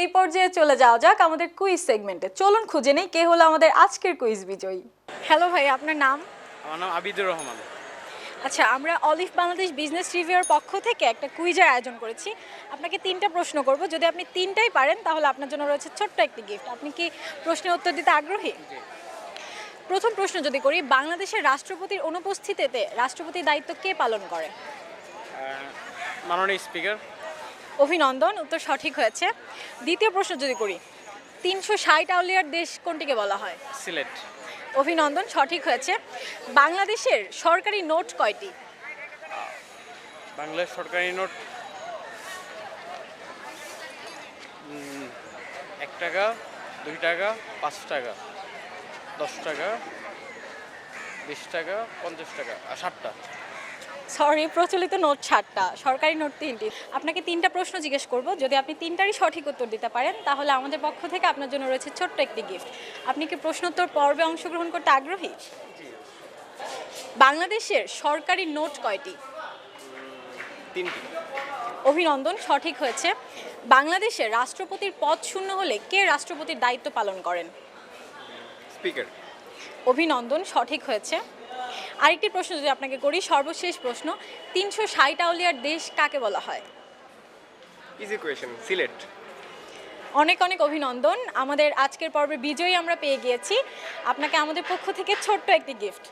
এই পর্যায়ে চলে যাওয়া যাক আমাদের কুইজ সেগমেন্টে চলুন খুঁজে নেই কে হলো আমাদের আজকের কুইজ বিজয়ী। হ্যালো ভাই আপনার নাম? আমার নাম আবিদুর রহমান। আচ্ছা আমরা অলিভ বাংলাদেশ বিজনেস রিভিউর পক্ষ থেকে একটা কুইজের আয়োজন করেছি। আপনাকে তিনটা প্রশ্ন করব। যদি আপনি তিনটাই পারেন তাহলে আপনার জন্য রয়েছে ছোট্ট একটি গিফট আপনি কি প্রশ্নের উত্তর দিতে আগ্রহী? প্রথম প্রশ্ন যদি করি বাংলাদেশের রাষ্ট্রপতির অনুপস্থিতিতে রাষ্ট্রপতির দায়িত্ব কে পালন করে? মাননীয় স্পিকার অভিনন্দন উত্তর সঠিক হয়েছে। দ্বিতীয় প্রশ্ন যদি করি তিনশো ষাট আউলিয়ার দেশ কোনটিকে বলা হয়? সিলেট। অভিনন্দন সঠিক হয়েছে। বাংলাদেশের সরকারি নোট কয়টি? বাংলাদেশ সরকারি নোট এক টাকা দুই টাকা পাঁচ টাকা দশ টাকা বিশ টাকা পঞ্চাশ টাকা আর ষাটটা। সরি প্রচলিত নোট ষাটটা সরকারি নোট তিনটি। আপনাকে তিনটা প্রশ্ন জিজ্ঞেস করব। যদি আপনি তিনটারই সঠিক উত্তর দিতে পারেন তাহলে আমাদের পক্ষ থেকে আপনার জন্য রয়েছে ছোট্ট একটি গিফট আপনি কি প্রশ্নোত্তর পর্বে অংশগ্রহণ করতে আগ্রহী? বাংলাদেশের সরকারি নোট কয়টি? তিনটি। অভিনন্দন সঠিক হয়েছে। বাংলাদেশের রাষ্ট্রপতির পদ শূন্য হলে কে রাষ্ট্রপতির দায়িত্ব পালন করেন? স্পিকার। অভিনন্দন সঠিক হয়েছে। আরেকটি প্রশ্ন যদি আপনাকে করি সর্বশেষ প্রশ্ন তিনশো ষাট আউলিয়ার দেশ কাকে বলা হয়? Easy question Sylhet. অনেক অনেক অভিনন্দন। আমাদের আজকের পর্বে বিজয়ী আমরা পেয়ে গিয়েছি। আপনাকে আমাদের পক্ষ থেকে ছোট্ট একটি গিফট